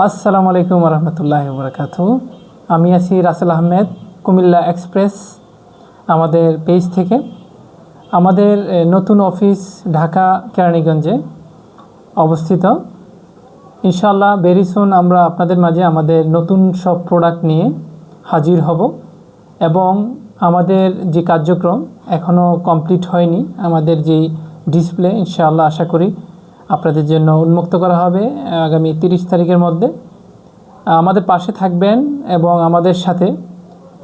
আসসালামু আলাইকুম রহমতুল্লাহ বরকাত আমি আছি রাসেল আহমেদ, কুমিল্লা এক্সপ্রেস, আমাদের পেজ থেকে। আমাদের নতুন অফিস ঢাকা কেরানীগঞ্জে অবস্থিত। ইনশাল্লাহ ভেরি সুন আমরা আপনাদের মাঝে আমাদের নতুন সব প্রোডাক্ট নিয়ে হাজির হব এবং আমাদের যে কার্যক্রম এখনও কমপ্লিট হয়নি, আমাদের যেই ডিসপ্লে ইনশাআল্লাহ আশা করি আপনাদের জন্য উন্মুক্ত করা হবে আগামী তিরিশ তারিখের মধ্যে। আমাদের পাশে থাকবেন এবং আমাদের সাথে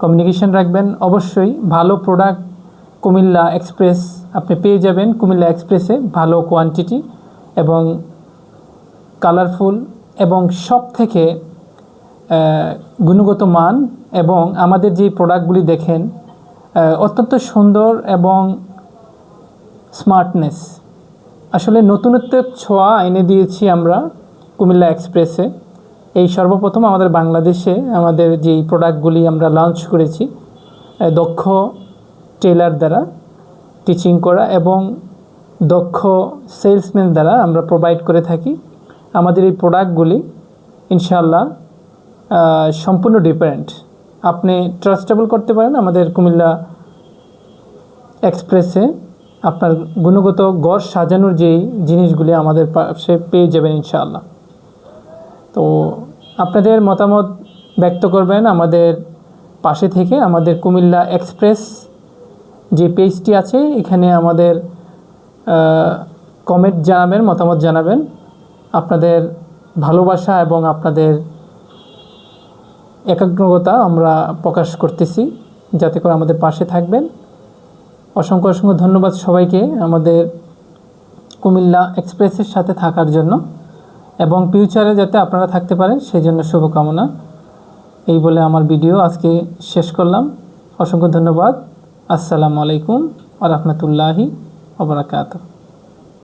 কমিউনিকেশন রাখবেন। অবশ্যই ভালো প্রোডাক্ট কুমিল্লা এক্সপ্রেস আপনি পেয়ে যাবেন। কুমিল্লা এক্সপ্রেসে ভালো কোয়ান্টিটি এবং কালারফুল এবং সব থেকে গুণগত মান এবং আমাদের যে প্রোডাক্টগুলি দেখেন অত্যন্ত সুন্দর এবং স্মার্টনেস আসলে নতুনত্বের ছোঁয়া এনে দিয়েছি আমরা কুমিল্লা এক্সপ্রেসে। এই সর্বপ্রথম আমাদের বাংলাদেশে আমাদের যেই প্রোডাক্টগুলি আমরা লঞ্চ করেছি দক্ষ টেলার দ্বারা টিচিং করা এবং দক্ষ সেলসম্যান দ্বারা আমরা প্রোভাইড করে থাকি। আমাদের এই প্রোডাক্টগুলি ইনশাল্লাহ সম্পূর্ণ ডিফারেন্ট। আপনি ট্রাস্টেবল করতে পারেন আমাদের কুমিল্লা এক্সপ্রেসে। আপনার গুণগত গড় সাজানোর যেই জিনিসগুলি আমাদের পাশে পেয়ে যাবেন ইনশাআল্লাহ। তো আপনাদের মতামত ব্যক্ত করবেন আমাদের পাশে থেকে আমাদের কুমিল্লা এক্সপ্রেস যে পেজটি আছে, এখানে আমাদের কমেন্ট জানাবেন, মতামত জানাবেন। আপনাদের ভালোবাসা এবং আপনাদের একাগ্রতা আমরা প্রকাশ করতেছি, যাতে করে আমাদের পাশে থাকবেন। অসংখ্য অসংখ্য ধন্যবাদ সবাইকে আমাদের কুমিল্লা এক্সপ্রেসের সাথে থাকার জন্য এবং ফিউচারে যাতে আপনারা থাকতে পারেন সেই জন্য শুভকামনা। এই বলে আমার ভিডিও আজকে শেষ করলাম। অসংখ্য ধন্যবাদ। আসসালামু আলাইকুম আ রহমতুল্লাহি ওবরাকাতু